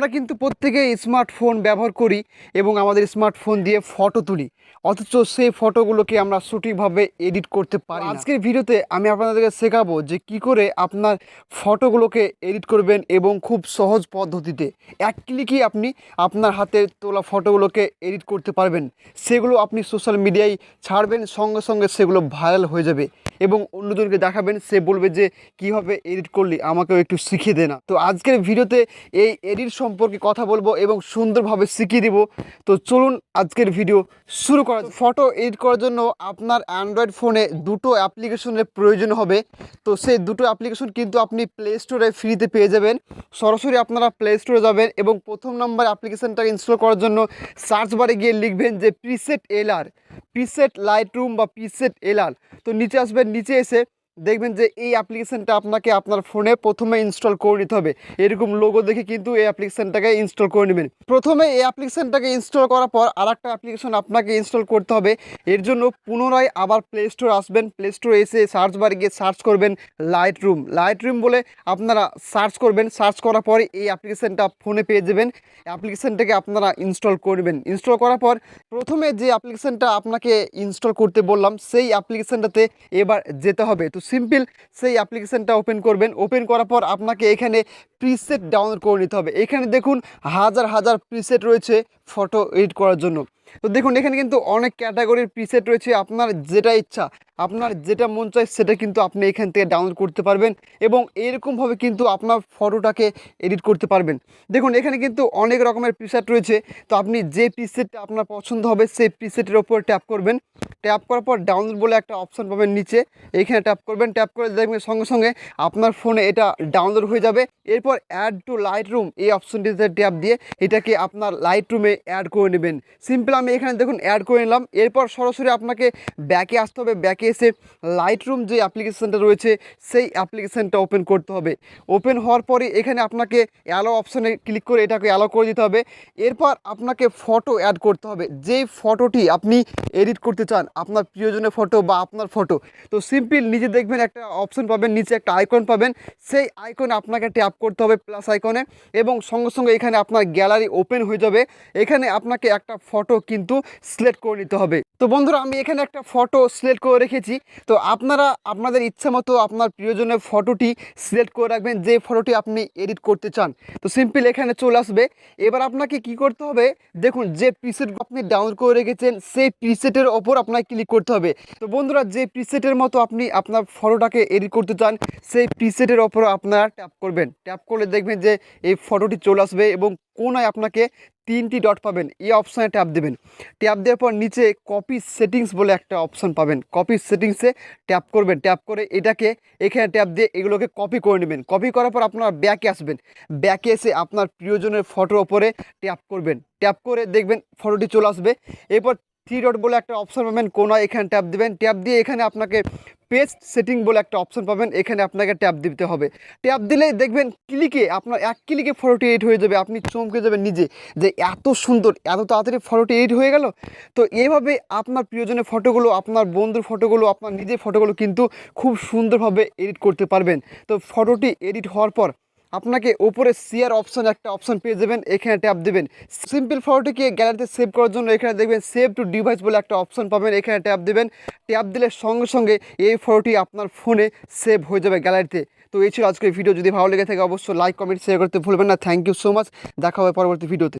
আমরা কিন্তু প্রত্যেকে স্মার্টফোন ব্যবহার করি এবং আমাদের স্মার্টফোন দিয়ে ফটো তুলি। অথচ সেই ফটোগুলোকে আমরা সঠিকভাবে এডিট করতে পারি আজকের ভিডিওতে আমি আপনাদেরকে শেখাবো যে কি করে আপনার ফটোগুলোকে এডিট করবেন এবং খুব সহজ পদ্ধতিতে। এক ক্লিকই আপনি আপনার হাতে তোলা ফটোগুলোকে এডিট করতে পারবেন। সেগুলো আপনি সোশ্যাল মিডিয়ায় ছাড়বেন, সঙ্গে সঙ্গে সেগুলো ভাইরাল হয়ে যাবে। এবং অন্যজনকে দেখাবেন, সে বলবে যে কীভাবে এডিট করলি, আমাকেও একটু শিখিয়ে দে না। তো আজকের ভিডিওতে এই এডিট সম্পর্কে কথা বলব এবং সুন্দরভাবে শিখিয়ে দিব। তো চলুন আজকের ভিডিও শুরু করা ফটো এডিট করার জন্য আপনার অ্যান্ড্রয়েড ফোনে দুটো অ্যাপ্লিকেশনের প্রয়োজন হবে। তো সেই দুটো অ্যাপ্লিকেশন কিন্তু আপনি প্লে স্টোরে ফ্রিতে পেয়ে যাবেন। সরাসরি আপনারা প্লে স্টোরে যাবেন এবং প্রথম নম্বর অ্যাপ্লিকেশনটাকে ইনস্টল করার জন্য সার্চ বারে গিয়ে লিখবেন যে preset LR preset Lightroom বা প্রিসেট এলআর তো নিচে আসবেন নিচে এসে দেখবেন যে এই অ্যাপ্লিকেশানটা আপনাকে আপনার ফোনে প্রথমে ইনস্টল করে নিতে হবে। এরকম লোগো দেখে কিন্তু এই অ্যাপ্লিকেশানটাকে ইনস্টল করে নেবেন। প্রথমে এই অ্যাপ্লিকেশানটাকে ইনস্টল করার পর আর একটা অ্যাপ্লিকেশন আপনাকে ইনস্টল করতে হবে। এর জন্য পুনরায় আবার প্লে স্টোর আসবেন। প্লে স্টোরে এসে সার্চ বারে গিয়ে সার্চ করবেন লাইট রুম লাইট রুম বলে আপনারা সার্চ করবেন। সার্চ করার পরে এই অ্যাপ্লিকেশানটা ফোনে পেয়ে যাবেন। অ্যাপ্লিকেশানটাকে আপনারা ইনস্টল করবেন ইনস্টল করার পর প্রথমে যে অ্যাপ্লিকেশানটা আপনাকে ইনস্টল করতে বললাম, সেই অ্যাপ্লিকেশানটাতে এবার যেতে হবে। তো সিম্পল সেই অ্যাপ্লিকেশানটা ওপেন করবেন। ওপেন করার পর আপনাকে এখানে প্রিসেট ডাউনলোড করে নিতে হবে। এখানে দেখুন হাজার হাজার প্রিসেট রয়েছে ফটো এডিট করার জন্য। তো দেখুন, এখানে কিন্তু অনেক ক্যাটাগরির প্রিসেট রয়েছে। আপনার যেটা ইচ্ছা, আপনার যেটা মন চায়, সেটা কিন্তু আপনি এখান থেকে ডাউনলোড করতে পারবেন এবং এরকমভাবে কিন্তু আপনার ফটোটাকে এডিট করতে পারবেন। দেখুন, এখানে কিন্তু অনেক রকমের প্রিসেট রয়েছে। তো আপনি যে প্রিসেটটা আপনার পছন্দ হবে, সেই প্রিসেটের ওপর ট্যাপ করবেন। ট্যাপ করার পর ডাউনলোড বলে একটা অপশান পাবেন নিচে। এখানে ট্যাপ করবেন। ট্যাপ করে দেখবেন সঙ্গে সঙ্গে আপনার ফোনে এটা ডাউনলোড হয়ে যাবে। এরপর অ্যাড টু লাইট রুম এই অপশনটিতে ট্যাপ দিয়ে এটাকে আপনার লাইট রুমে অ্যাড করে নেবেন। সিম্পল আমি এখানে দেখুন অ্যাড করে নিলাম। এরপর সরাসরি আপনাকে ব্যাকে আসতে হবে। ব্যাকে এসে লাইট রুম যে অ্যাপ্লিকেশানটা রয়েছে, সেই অ্যাপ্লিকেশানটা ওপেন করতে হবে। ওপেন হওয়ার পরে এখানে আপনাকে অ্যালো অপশানে ক্লিক করে এটাকে অ্যালো করে দিতে হবে। এরপর আপনাকে ফটো অ্যাড করতে হবে। যেই ফটোটি আপনি এডিট করতে চান, আপনার প্রিয়জনের ফটো বা আপনার ফটো তো সিম্পল নিজে দেখবেন একটা অপশন পাবেন, নিচে একটা আইকন পাবেন। সেই আইকনে আপনাকে ট্যাপ করতে হবে প্লাস আইকনে এবং সঙ্গে সঙ্গে এখানে আপনার গ্যালারি ওপেন হয়ে যাবে। এখানে আপনাকে একটা ফটো কিন্তু সিলেক্ট করে নিতে হবে। তো বন্ধুরা, আমি এখানে একটা ফটো সিলেক্ট করে রেখেছি। তো আপনারা আপনাদের ইচ্ছা মতো আপনার প্রিয়জনের ফটোটি সিলেক্ট করে রাখবেন, যে ফটোটি আপনি এডিট করতে চান। তো সিম্পল এখানে চলে আসবে। এবার আপনাকে কি করতে হবে? দেখুন, যে প্রিসেট আপনি ডাউনলোড করে রেখেছেন, সেই প্রিসেটের ওপর আপনাকে ক্লিক করতে হবে। তো বন্ধুরা, যে প্রিসেটের মতো আপনি আপনার ফটোটাকে এডিট করতে চান, সেই প্রিসেটের ওপর আপনারা ট্যাপ করবেন। ট্যাপ করলে দেখবেন যে এই ফটোটি চলে আসবে এবং কোনায় আপনাকে তিনটি ডট পাবেন। এই অপশানে ট্যাপ দেবেন। ট্যাপ দেওয়ার পর নিচে কপি সেটিংস বলে একটা অপশান পাবেন। কপি সেটিংসে ট্যাপ করবেন। ট্যাপ করে এটাকে এখানে ট্যাপ দিয়ে এগুলোকে কপি করে নেবেন। কপি করার পর আপনার ব্যাকে আসবেন। ব্যাকে এসে আপনার প্রিয়জনের ফটোর ওপরে ট্যাপ করবেন। ট্যাপ করে দেখবেন ফটোটি চলে আসবে। এরপর থ্রি ডট বলে একটা অপশান পাবেন কোনায় এখানে ট্যাপ দেবেন। ট্যাপ দিয়ে এখানে আপনাকে পেজ সেটিং বলে একটা অপশন পাবেন, এখানে আপনাকে ট্যাপ দিতে হবে। ট্যাপ দিলে দেখবেন ক্লিকে আপনার এক ক্লিকে ফটোটি এডিট হয়ে যাবে, আপনি চমকে যাবেন নিজে যে এত সুন্দর, এত তাড়াতাড়ি ফটোটি এডিট হয়ে গেল। তো এইভাবে আপনার প্রিয়জনের ফটোগুলো আপনার বন্ধুর ফটোগুলো আপনার নিজের ফটোগুলো কিন্তু খুব সুন্দরভাবে এডিট করতে পারবেন। তো ফটোটি এডিট হওয়ার পর আপনাকে উপরে শেয়ার অপশন একটা অপশন পেয়ে যাবেন, এখানে ট্যাপ দেবেন। সিম্পল ফটোটিকে গ্যালারিতে সেভ করার জন্য এখানে দেখবেন সেভ টু ডিভাইস বলে একটা অপশন পাবেন, এখানে ট্যাপ দেবেন। ট্যাপ দিলে সঙ্গে সঙ্গে এই ফটোটি আপনার ফোনে সেভ হয়ে যাবে গ্যালারিতে তো। এই ছিল আজকের ভিডিও যদি ভালো লেগে থাকে অবশ্যই লাইক কমেন্ট শেয়ার করতে ভুলবেন না। থ্যাংক ইউ সো মাচ দেখা হবে পরবর্তী ভিডিওতে